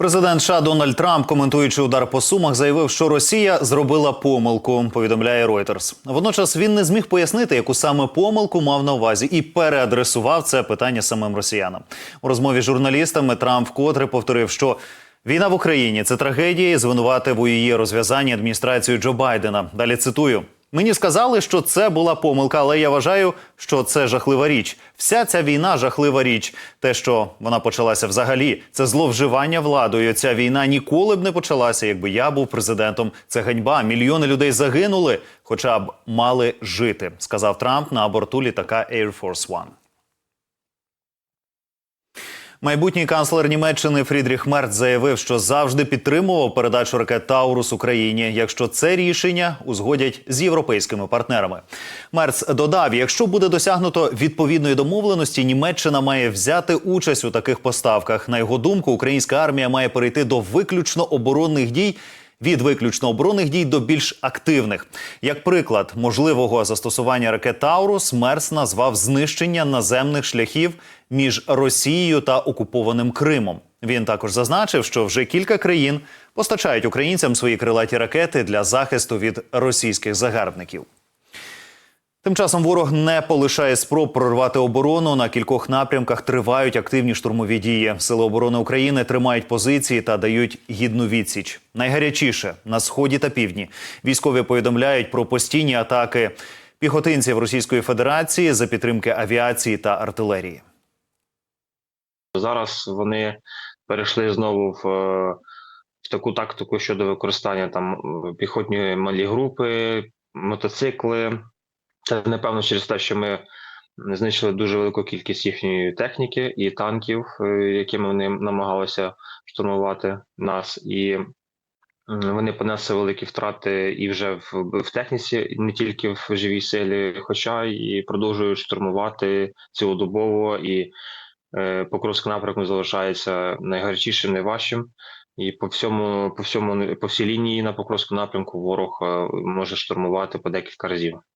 Президент США Дональд Трамп, коментуючи удар по сумах, заявив, що Росія зробила помилку. Повідомляє Reuters. Водночас він не зміг пояснити, яку саме помилку мав на увазі, і переадресував це питання самим росіянам. У розмові з журналістами Трамп вкотре повторив, що війна в Україні це трагедія, і звинуватив у її розв'язанні адміністрацію Джо Байдена. Далі цитую. Мені сказали, що це була помилка, але я вважаю, що це жахлива річ. Вся ця війна жахлива річ. Те, що вона почалася взагалі, це зловживання владою. Ця війна ніколи б не почалася, якби я був президентом. Це ганьба. Мільйони людей загинули, хоча б мали жити, сказав Трамп на борту літака Air Force One. Майбутній канцлер Німеччини Фрідріх Мерц заявив, що завжди підтримував передачу ракет Таурус Україні, якщо це рішення узгодять з європейськими партнерами. Мерц додав: якщо буде досягнуто відповідної домовленості, Німеччина має взяти участь у таких поставках. На його думку, українська армія має перейти до виключно оборонних дій. Від виключно оборонних дій до більш активних, як приклад можливого застосування ракет Таурус, Мерс назвав знищення наземних шляхів між Росією та окупованим Кримом. Він також зазначив, що вже кілька країн постачають українцям свої крилаті ракети для захисту від російських загарбників. Тим часом ворог не полишає спроб прорвати оборону. На кількох напрямках тривають активні штурмові дії. Сили оборони України тримають позиції та дають гідну відсіч. Найгарячіше на сході та півдні. Військові повідомляють про постійні атаки піхотинців Російської Федерації за підтримки авіації та артилерії. Зараз вони перейшли знову в, е, в таку тактику щодо використання там піхотні малі групи, мотоцикли. Це напевно через те, що ми знищили дуже велику кількість їхньої техніки і танків, е, якими вони намагалися штурмувати нас, і вони понесли великі втрати і вже в, в техніці, не тільки в живій силі, хоча і продовжують штурмувати цілодобово і Е, Покровський напрямок залишається найгарячішим, найважчим. І по всьому, по всьому, по всій лінії на Покровському напрямку ворог е, може штурмувати по декілька разів.